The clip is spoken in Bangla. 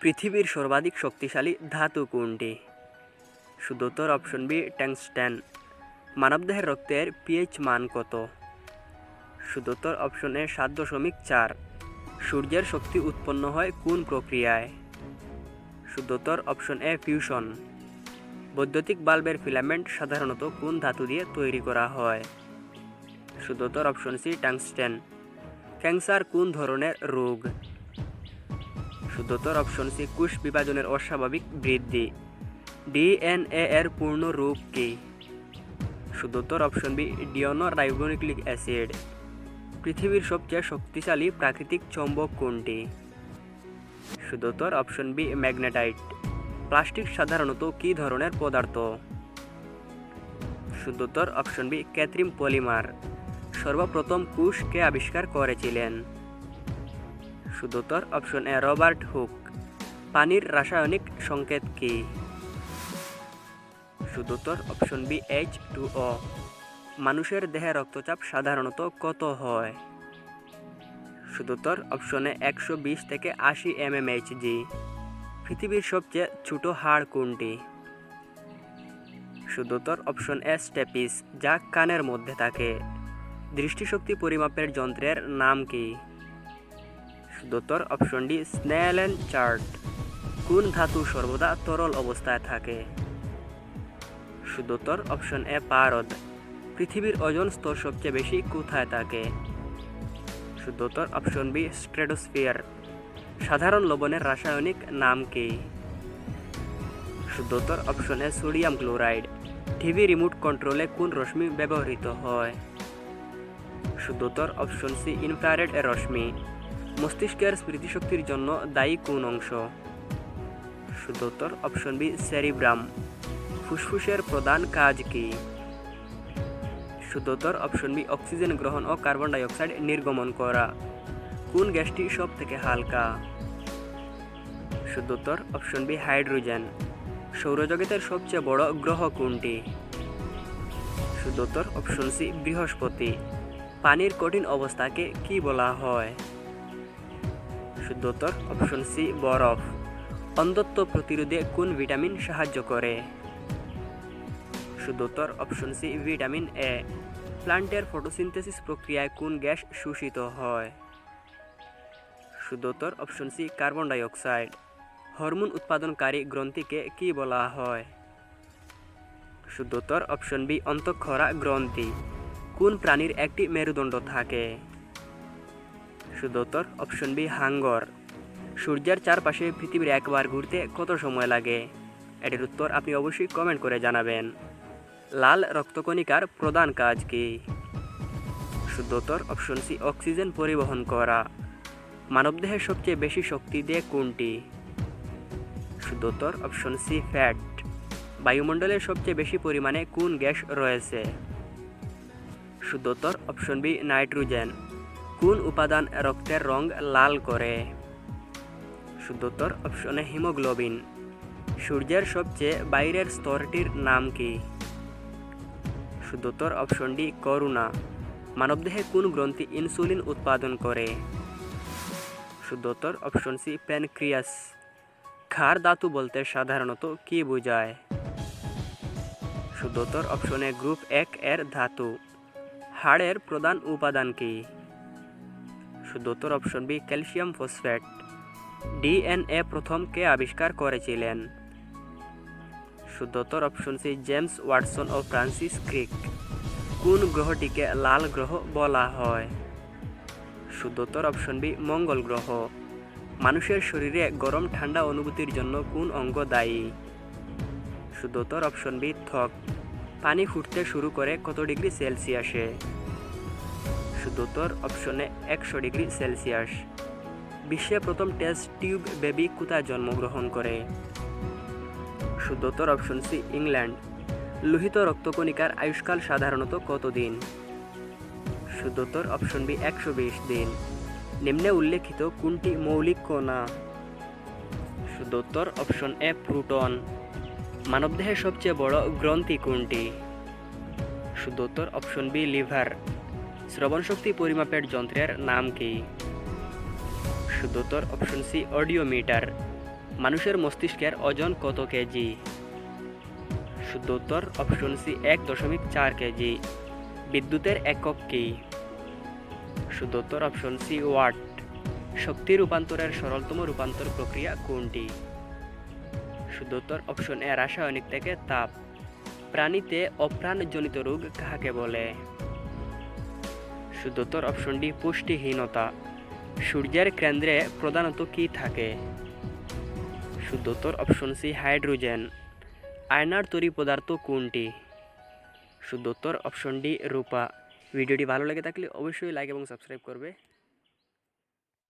পৃথিবীর সর্বাধিক শক্তিশালী ধাতু কোনটি? শুদ্ধোত্তর অপশন বি ট্যাংস্টেন মানবদেহের রক্তের পিএইচ মান কত? শুদ্ধোত্তর অপশন এ সাত দশমিক চার। সূর্যের শক্তি উৎপন্ন হয় কোন প্রক্রিয়ায়? শুদ্ধোত্তর অপশন এ ফিউশন বৈদ্যুতিক বাল্বের ফিলামেন্ট সাধারণত কোন ধাতু দিয়ে তৈরি করা হয়? শুদ্ধোত্তর অপশন সি ট্যাংস্টেন ক্যান্সার কোন ধরনের রোগ? শুদ্ধোত্তর অপশন সি কোষ বিভাজনের অস্বাভাবিক বৃদ্ধি। ডিএনএ এর পূর্ণ রূপ কি? শুদ্ধোত্তর option B deoxyribonucleic acid. পৃথিবীর সবচেয়ে শক্তিশালী প্রাকৃতিক চৌম্বক কোনটি? শুদ্ধোত্তর অপশন বি, ম্যাগনেটাইট। প্লাস্টিক সাধারণত কী ধরনের পদার্থ? শুদ্ধোত্তর অপশন বি, কৃত্রিম পলিমার। সর্বপ্রথম কুশ কে আবিষ্কার করেছিলেন। শুদ্ধোত্তর অপশন এ রবার্ট হুক পানির রাসায়নিক সংকেত কি? শুদ্ধোত্তর option B H two O মানুষের দেহে রক্তচাপ সাধারণত কত হয়? শুদ্ধোত্তর অপশনে একশো বিশ থেকে আশি এমএমএইচজি পৃথিবীর সবচেয়ে ছোট হাড় কোনটি? শুদ্ধোত্তর অপশন এ স্টেপিস, যা কানের মধ্যে থাকে। দৃষ্টিশক্তি পরিমাপের যন্ত্রের নাম কি? শুদ্ধোত্তর অপশন ডি স্নেলেন চার্ট। কোন ধাতু সর্বদা তরল অবস্থায় থাকে? শুদ্ধোত্তর অপশন এ পারদ। পৃথিবীর ওজন স্তর সবচেয়ে বেশি কোথায় থাকে? শুদ্ধোত্তর অপশন বি স্ট্রেটোস্ফিয়ার। সাধারণ লবণের রাসায়নিক নাম কি? শুদ্ধোত্তর option A sodium chloride. TV remote কন্ট্রোলে কোন রশ্মি ব্যবহৃত হয়? শুদ্ধোত্তর অপশন সি ইনফ্রারেড রশ্মি। মস্তিষ্কের স্মৃতিশক্তির জন্য দায়ী কোন অংশ? শুদ্ধোত্তর অপশন বি সেরিব্রাম ফুসফুসের প্রধান কাজ কি? শুদ্ধোত্তর অপশন বি অক্সিজেন গ্রহণ ও কার্বন ডাইঅক্সাইড নির্গমন করা। কোন গ্যাসটি সব থেকে হালকা শুদ্ধোত্তর অপশন বি হাইড্রোজেন সৌরজগতের সবচেয়ে বড় গ্রহ কোনটি? শুদ্ধোত্তর অপশন সি বৃহস্পতি। পানির কঠিন অবস্থাকে কি বলা হয়? শুদ্ধোত্তর অপশন সি বরফ। অন্ধত্ব প্রতিরোধে কোন ভিটামিন সাহায্য করে? শুদ্ধোত্তর অপশন সি ভিটামিন এ প্লান্টের ফটোসিনথেসিস প্রক্রিয়ায় কোন গ্যাস শোষিত হয়? শুদ্ধোত্তর option C carbon dioxide hormone উৎপাদনকারী গ্রন্থিকে কি বলা হয়? শুদ্ধোত্তর অপশন বি অন্তঃক্ষরা গ্রন্থি। কোন প্রাণীর একটি মেরুদণ্ড থাকে? শুদ্ধোত্তর অপশন বি হাঙ্গর। সূর্যের চারপাশে পৃথিবীর একবার ঘুরতে কত সময় লাগে? এটির উত্তর আপনি অবশ্যই কমেন্ট করে জানাবেন। লাল রক্তকণিকার প্রধান কাজ কি? শুদ্ধোত্তর অপশন সি অক্সিজেন পরিবহন করা। মানবদেহের সবচেয়ে বেশি শক্তি দিয়ে কোনটি? শুদ্ধোত্তর অপশন সি ফ্যাট বায়ুমণ্ডলের সবচেয়ে বেশি পরিমাণে কোন গ্যাস রয়েছে? শুদ্ধোত্তর অপশন বি নাইট্রোজেন কোন উপাদান রক্তের রং লাল করে? শুদ্ধোত্তর অপশনে হিমোগ্লোবিন সূর্যের সবচেয়ে বাইরের স্তরটির নাম কি? শুদ্ধোত্তর অপশন ডি করুণা. মানবদেহে কোন গ্রন্থি ইনসুলিন উৎপাদন করে? শুদ্ধোত্তর অপশন সি প্যানক্রিয়াস ক্ষার ধাতু বলতে সাধারণত কি বোঝায়? শুদ্ধোত্তর অপশনে গ্রুপ এক এর ধাতু. হাড়ের প্রধান উপাদান কি? শুদ্ধোত্তর option B calcium phosphate DNA প্রথম কে আবিষ্কার করেছিলেন। শুদ্ধোত্তর অপশন সি জেমস ওয়াটসন ও ফ্রান্সিস ক্রিক কোন গ্রহটিকে লাল গ্রহ বলা হয়? শুদ্ধোত্তর অপশন বি মঙ্গল গ্রহ। মানুষের শরীরে গরম ঠান্ডা অনুভূতির জন্য কোন অঙ্গ দায়ী? শুদ্ধোত্তর অপশন বি ত্বক। পানি ফুটতে শুরু করে কত ডিগ্রি সেলসিয়াসে? শুদ্ধোত্তর অপশনে একশো ডিগ্রি সেলসিয়াস। বিশ্বে প্রথম টেস্ট টিউব বেবি কোথায় জন্মগ্রহণ করে? শুদ্ধোত্তর অপশন সি, ইংল্যান্ড। লোহিত রক্তকণিকার আয়ুষ্কাল সাধারণত কতদিন? শুদ্ধোত্তর অপশন বি, একশো বিশ দিন। নিম্নে উল্লেখিত কোনটি মৌলিক কণা? শুদ্ধোত্তর অপশন এ, প্রোটন। মানবদেহের সবচেয়ে বড় গ্রন্থি কোনটি? শুদ্ধোত্তর অপশন বি, লিভার। শ্রবণশক্তি পরিমাপের যন্ত্রের নাম কি? শুদ্ধোত্তর অপশন সি অডিওমিটার মানুষের মস্তিষ্কের ওজন কত কেজি? শুদ্ধ উত্তর অপশন সি এক দশমিক চার কেজি। বিদ্যুতের একক কি? শুদ্ধ উত্তর অপশন সি ওয়াট শক্তি রূপান্তরের সরলতম রূপান্তর প্রক্রিয়া কোনটি? শুদ্ধ উত্তর অপশন এ রাসায়নিক থেকে তাপ। প্রাণীতে অপ্রাণজনিত রোগ কাহাকে বলে? শুদ্ধ অপশনটি পুষ্টিহীনতা। সূর্যের কেন্দ্রে প্রধানত কি থাকে? শুদ্ধতর অপশন সি হাইড্রোজেন আয়নার তৈরি পদার্থ কোনটি? শুদ্ধতর অপশন ডি রূপা। ভিডিওটি ভালো লেগে থাকলে অবশ্যই লাইক এবং সাবস্ক্রাইব করবে।